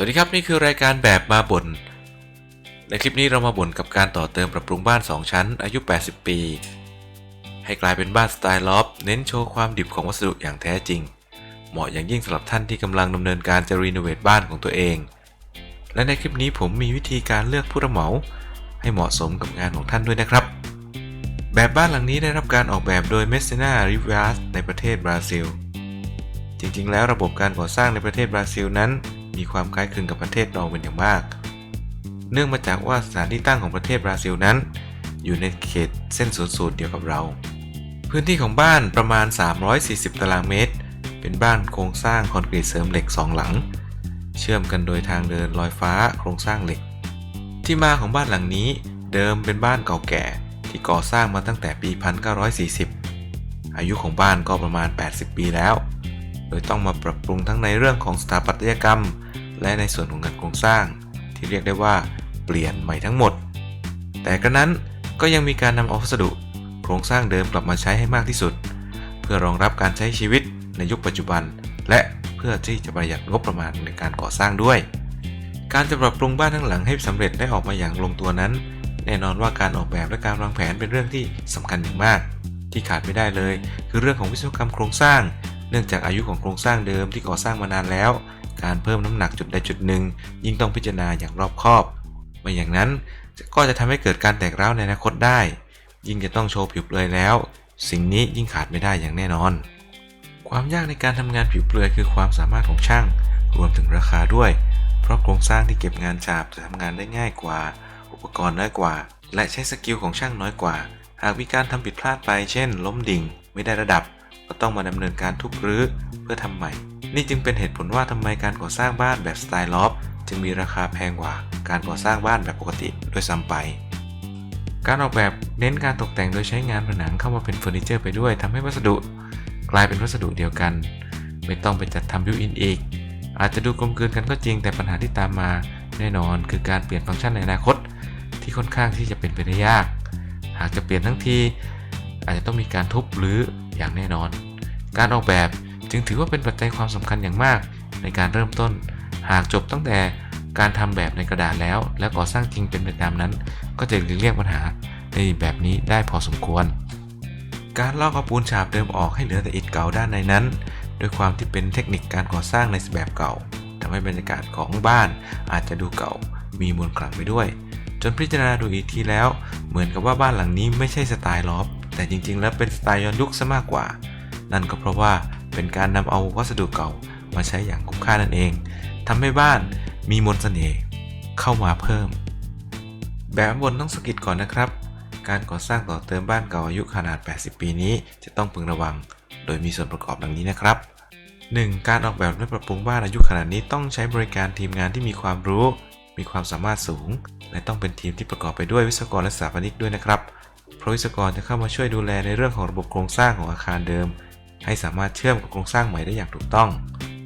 สวัสดีครับนี่คือรายการแบบมาบ่นในคลิปนี้เรามาบ่นกับการต่อเติมปรับปรุงบ้าน 2 ชั้น อายุ 80 ปี ให้กลายเป็นบ้านสไตล์ลอฟเน้นโชว์ความดิบของวัสดุอย่างแท้จริง เหมาะอย่างยิ่งสำหรับท่านที่กำลังดำเนินการจะรีโนเวทบ้านของตัวเอง และในคลิปนี้ผมมีวิธีการเลือกผู้รับเหมาให้เหมาะสมกับงานของท่านด้วยนะครับ แบบบ้านหลังนี้ได้รับการออกแบบโดย Messina Rivas ในประเทศบราซิล จริงๆ แล้วระบบการก่อสร้างในประเทศบราซิลนั้น มีความคล้ายคลึงกับประเทศเราเป็นอย่างมาก เนื่องมาจากว่าสถานที่ตั้งของประเทศบราซิลนั้น อยู่ในเขตเส้นศูนย์สูตรเดียวกับเรา พื้นที่ของบ้านประมาณ 340 ตารางเมตร เป็นบ้านโครงสร้างคอนกรีตเสริมเหล็กสองหลัง เชื่อมกันโดยทางเดินลอยฟ้าโครงสร้างเหล็ก ที่มาของบ้านหลังนี้เดิมเป็นบ้านเก่าแก่ที่ก่อสร้างมาตั้งแต่ปี 1940 อายุของบ้านก็ประมาณ 80 ปีแล้ว โดยต้องมาปรับปรุงทั้งในเรื่องของสถาปัตยกรรม และในส่วนของงานโครงสร้าง ที่เรียกได้ว่าเปลี่ยนใหม่ทั้งหมด แต่กระนั้นก็ยังมีการนำเอาวัสดุ โครงสร้างเดิมกลับมาใช้ให้มากที่สุด เพื่อรองรับการใช้ชีวิตในยุคปัจจุบัน และเพื่อที่จะประหยัดงบประมาณในการก่อสร้างด้วย การจะปรับปรุงบ้านทั้งหลังให้สำเร็จได้ออกมาอย่างลงตัวนั้น แน่นอนว่าการออกแบบและการวางแผนเป็นเรื่องที่สำคัญอย่างมาก ที่ขาดไม่ได้เลย คือเรื่องของวิศวกรรมโครงสร้าง เนื่องจากอายุของโครงสร้างเดิมที่ก่อสร้างมานานแล้ว การเพิ่มน้ำหนักจุดใดจุดหนึ่ง ยิ่งต้องพิจารณาอย่างรอบคอบไม่อย่างนั้นก็จะทำให้เกิดการแตกร้าวในอนาคตได้ ยิ่งจะต้องโชว์ผิวเปลือยแล้ว สิ่งนี้ยิ่งขาดไม่ได้อย่างแน่นอน ความยากในการทำงานผิวเปลือยคือความสามารถของช่าง รวมถึงราคาด้วย เพราะโครงสร้างที่เก็บงานฉาบจะทำงานได้ง่ายกว่า อุปกรณ์น้อยกว่า และใช้สกิลของช่างน้อยกว่า หากมีการทำผิดพลาดไป เช่น ล้มดิ่ง ไม่ได้ระดับ ก็ต้องมาดำเนินการทุบรื้อเพื่อทำใหม่ นี่จึงเป็นเหตุผลว่าทำไมการก่อสร้างบ้านแบบสไตล์ลอฟจึงมีราคาแพงกว่าการก่อสร้างบ้านแบบปกติด้วยซ้ำไป การออกแบบเน้นการตกแต่งโดยใช้งานผนังเข้ามาเป็นเฟอร์นิเจอร์ไปด้วยทำให้วัสดุ กลายเป็นวัสดุเดียวกัน ไม่ต้องไปจัดทำบิวอินอีก อาจจะดูกลมกลืนกันก็จริงแต่ปัญหาที่ตามมาแน่นอนคือการเปลี่ยนฟังก์ชันในอนาคต ที่ค่อนข้างที่จะเป็นไปได้ยาก หากจะเปลี่ยนทั้งที อาจจะต้องมีการทุบหรือ อย่างแน่นอน การออกแบบจึงถือว่าเป็นปัจจัยความสำคัญอย่างมาก ในการเริ่มต้น หากจบตั้งแต่การทำแบบในกระดาษแล้ว และก่อสร้างจริงเป็นไปตามนั้น ก็จะหลีกเลี่ยงปัญหาในแบบนี้ได้พอสมควร การลอกเอาปูนฉาบเดิมออกให้เหลือแต่อิฐเก่าด้านในนั้น ด้วยความที่เป็นเทคนิคการก่อสร้างในแบบเก่าทำให้บรรยากาศของบ้านอาจจะดูเก่า มีมวลขลังไปด้วย จนพิจารณาดูอีกทีแล้ว เหมือนกับว่าบ้านหลังนี้ไม่ใช่สไตล์ลอฟ แต่จริงๆ แล้วเป็นสไตล์ย้อนยุคซะมากกว่า นั่นก็เพราะว่าเป็นการนำเอาวัสดุเก่ามาใช้อย่างคุ้มค่านั่นเองทำให้บ้านมีมนต์เสน่ห์เข้ามาเพิ่ม แบบบนต้องสกิดก่อนนะครับ การก่อสร้างต่อเติมบ้านเก่าอายุขนาด 80 ปีนี้จะต้องพึงระวัง โดยมีส่วนประกอบดังนี้นะครับ 1. การออกแบบและปรับปรุงบ้านอายุขนาดนี้ต้องใช้บริการทีมงานที่มีความรู้ มีความสามารถสูง และต้องเป็นทีมที่ประกอบไปด้วยวิศวกรและสถาปนิกด้วยนะครับ เพราะวิศวกรจะเข้ามาช่วยดูแลในเรื่องของระบบโครงสร้างของอาคารเดิม ให้สามารถเชื่อมกับโครงสร้างใหม่ได้อย่างถูกต้อง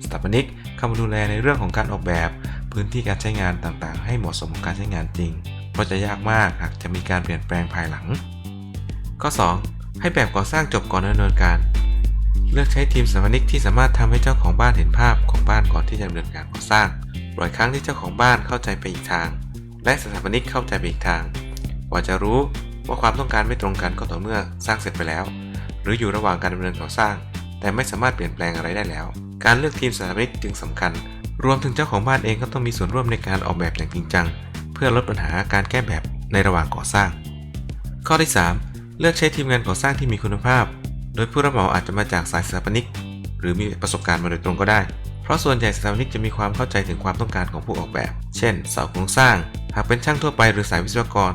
สถาปนิกเข้ามาดูแลในเรื่องของการออกแบบ พื้นที่การใช้งานต่างๆ ให้เหมาะสมกับการใช้งานจริง เพราะจะยากมากหากจะมีการเปลี่ยนแปลงภายหลัง ข้อ 2. ให้แบบก่อสร้างจบก่อนดำเนินการ เลือกใช้ทีมสถาปนิกที่สามารถทำให้เจ้าของบ้านเห็นภาพของบ้านก่อนที่จะดำเนินการก่อสร้างบ่อยครั้งที่เจ้าของบ้านเข้าใจไปอีกทาง และสถาปนิกเข้าใจไปอีกทาง กว่าจะรู้ ว่าความต้องการไม่ตรงกันก็ต่อเมื่อสร้างเสร็จไปแล้ว หรืออยู่ระหว่างการดำเนินก่อสร้าง แต่ไม่สามารถเปลี่ยนแปลงอะไรได้แล้ว การเลือกทีมสถาปนิกจึงสำคัญ รวมถึงเจ้าของบ้านเองก็ต้องมีส่วนร่วมในการออกแบบอย่างจริงจัง เพื่อลดปัญหาการแก้แบบในระหว่างก่อสร้าง ข้อที่ 3 เลือกใช้ทีมงานก่อสร้างที่มีคุณภาพ โดยผู้รับเหมาอาจจะมาจากสายสถาปนิก หรือมีประสบการณ์มาโดยตรงก็ได้ เพราะส่วนใหญ่สถาปนิกจะมีความเข้าใจถึงความต้องการของผู้ออกแบบ เช่นเสาโครงสร้าง หากเป็นช่างทั่วไปหรือสายวิศวกร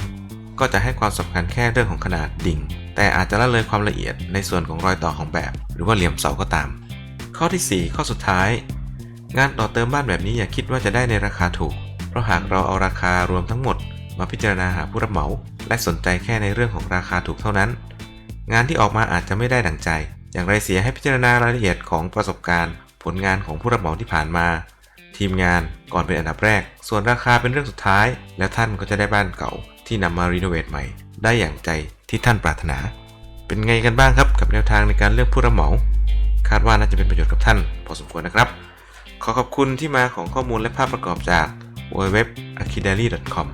ก็จะให้ความสำคัญแค่เรื่องของขนาดดิ่ง แต่อาจจะละเลยความละเอียดในส่วนของรอยต่อของแบบ หรือว่าเหลี่ยมเสาก็ตาม ข้อทีสี่ 4 ข้อสุดท้าย งานต่อเติมบ้านแบบนี้อย่าคิดว่าจะได้ในราคาถูก เพราะหากเราเอาราคารวมทั้งหมด มาพิจารณาหาผู้รับเหมา และสนใจแค่ในเรื่องของราคาถูกเท่านั้น งานที่ออกมาอาจจะไม่ได้ดังใจ อย่างไรเสียให้พิจารณารายละเอียดของประสบการณ์ ผลงานของผู้รับเหมาที่ผ่านมา ทีมงานก่อนเป็นอันดับแรก ส่วนราคาเป็นเรื่องสุดท้าย แล้วท่านก็จะได้บ้านเก่า ที่นำมารีโนเวทใหม่ ได้อย่างใจที่ท่านปรารถนา เป็นไงกันบ้างครับกับแนวทางในการเลือกผู้รับเหมาคาดว่าน่าจะเป็นประโยชน์กับท่าน พอสมควรนะครับ ขอขอบคุณที่มาของข้อมูลและภาพประกอบจาก www a k i d a r y com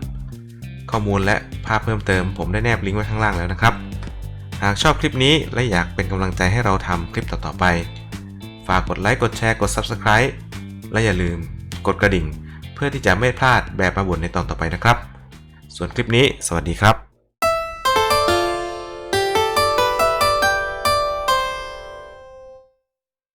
ข้อมูลและภาพเพิ่มเติมผมได้แนบลิงก์ไว้ข้างล่างแล้วนะครับ หากชอบคลิปนี้และอยากเป็นกำลังใจให้เราทำคลิปต่อๆไป ฝากกดไลค์กดแชร์กด Subscribe และอย่าลืม กดกระดิ่ง เพื่อที่จะไม่พลาดแบบมาบ่นในตอนต่อไปนะครับ ส่วนคลิปนี้ สวัสดีครับ